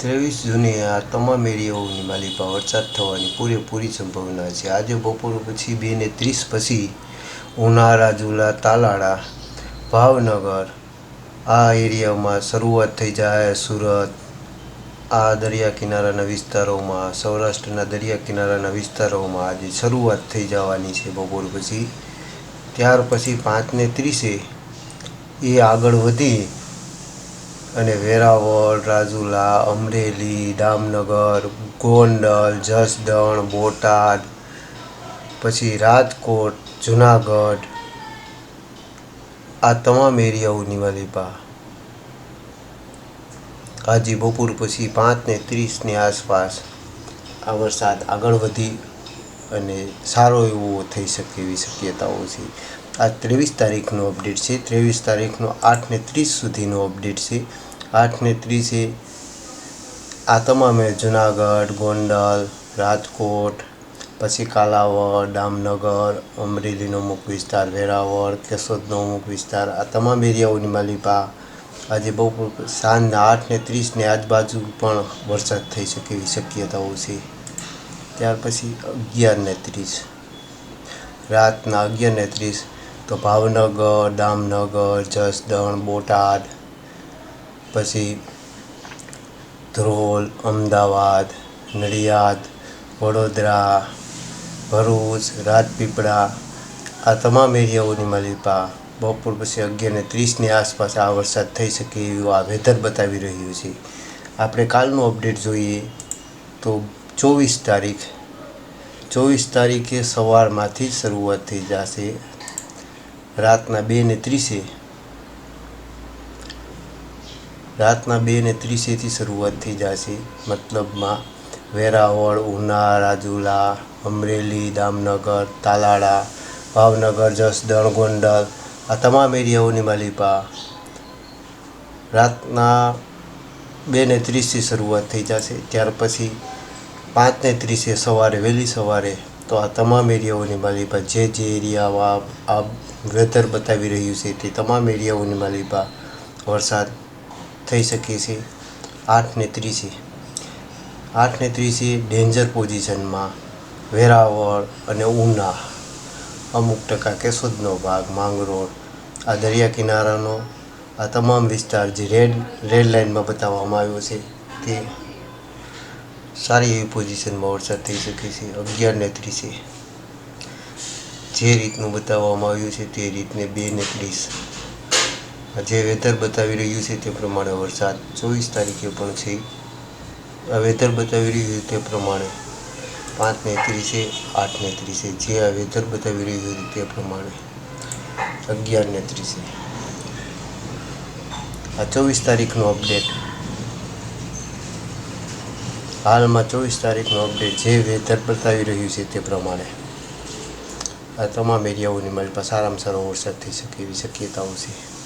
ત્રેવીસ જૂને આ તમામ એરિયાઓની માલિપા વરસાદ થવાની પૂરેપૂરી સંભાવના છે. આજે બપોર પછી બે ને ત્રીસ પછી ઉનાળા ઝુલા તાલાળા, ભાવનગર આ એરિયામાં શરૂઆત થઈ જાય. સુરત આ દરિયા કિનારાના વિસ્તારોમાં, સૌરાષ્ટ્રના દરિયા કિનારાના વિસ્તારોમાં આજે શરૂઆત થઈ જવાની છે બપોર પછી. ત્યાર પછી પાંચને ત્રીસે એ આગળ વધી અને વેરાવળ, રાજુલા, અમરેલી દામનગર ગોંડલ, જસદણ, બોટાદ, પછી રાજકોટ, જુનાગઢ, આ તમામ એરિયાઓની વાલીપા. આજે બપોર પછી પાંચ ને ત્રીસની આસપાસ આ વરસાદ આગળ વધી અને સારો એવો થઈ શકે એવી શક્યતાઓ છે. આ ત્રેવીસ તારીખનો અપડેટ છે. ત્રેવીસ તારીખનો આઠને ત્રીસ સુધીનો અપડેટ છે. આઠ ને ત્રીસે. આ તમામે જુનાગઢ, ગોંડલ, રાજકોટ, પછી કાલાવડ દામનગર અમરેલીનો અમુક વિસ્તાર, વેરાવળ, કેશોદનો અમુક વિસ્તાર. આ તમામ એરિયાઓની માલિપા. આજે બહુ સાંજના આઠને ત્રીસની આજુબાજુ પણ વરસાદ થઈ શકે એવી શક્યતાઓ છે. ત્યાર પછી અગિયાર ને ત્રીસ. રાતના અગિયાર ને ત્રીસ તો ભાવનગર દામનગર જસદણ, બોટાદ પછી ધ્રોલ, અમદાવાદ, નડિયાદ, વડોદરા, ભરૂચ, રાજપીપળા, આ તમામ એરિયાઓની માલિપા બપોર પછી અગિયાર ને ત્રીસની આસપાસ આ વરસાદ થઈ શકે એવું આ વેધર બતાવી રહ્યું છે. આપણે કાલનું અપડેટ જોઈએ તો ચોવીસ તારીખ, ચોવીસ તારીખે સવારમાંથી જ શરૂઆત થઈ જશે. રાતના બે ને ત્રીસે રાતના બે ને ત્રીસેથી શરૂઆત થઈ જશે. મતલબમાં વેરાવળ, ઉના, રાજુલા, અમરેલી, દામનગર, તાલાળા, ભાવનગર જસદણ ગોંડલ આ તમામ એરિયાઓની માલિપા રાતના બે ને ત્રીસથી શરૂઆત થઈ જશે. ત્યાર પછી પાંચ ને ત્રીસે સવારે, વહેલી સવારે તો આ તમામ એરિયાઓની માલિપા જે જે એરિયામાં આ વેધર બતાવી રહ્યું છે તે તમામ એરિયાઓની માલિપા વરસાદ થઈ શકે છે. આઠને ત્રીસે. આઠને ત્રીસે ડેન્જર પોઝિશનમાં વેરાવળ અને ઉના અમુક ટકા કેશોદનો ભાગ, માંગરોળ, આ દરિયા કિનારાનો, આ તમામ વિસ્તાર જે રેડ રેડ લાઇનમાં બતાવવામાં આવ્યો છે તે સારી એવી પોઝિશનમાં વરસાદ થઈ શકે છે. અગિયારને ત્રીસે. જે રીતનું બતાવવામાં આવ્યું છે તે રીતને બે ને ત્રીસ. જે વેધર બતાવી રહ્યું છે તે પ્રમાણે વરસાદ ચોવીસ તારીખે પણ છે. આ વેધર બતાવી રહ્યું તે પ્રમાણે પાંચ ને ત્રીસે, આઠ ને ત્રીસે. જે આ વેધર બતાવી રહ્યું તે પ્રમાણે અગિયાર ને ત્રીસે. આ ચોવીસ તારીખનો અપડેટ. હાલમાં ચોવીસ તારીખનો અપડેટ જે વેધર બતાવી રહ્યું છે તે પ્રમાણે. આ તમામ એરિયાઓની મારી પાસે સારામાં સારો વરસાદ થઈ શકે એવી શક્યતાઓ છે.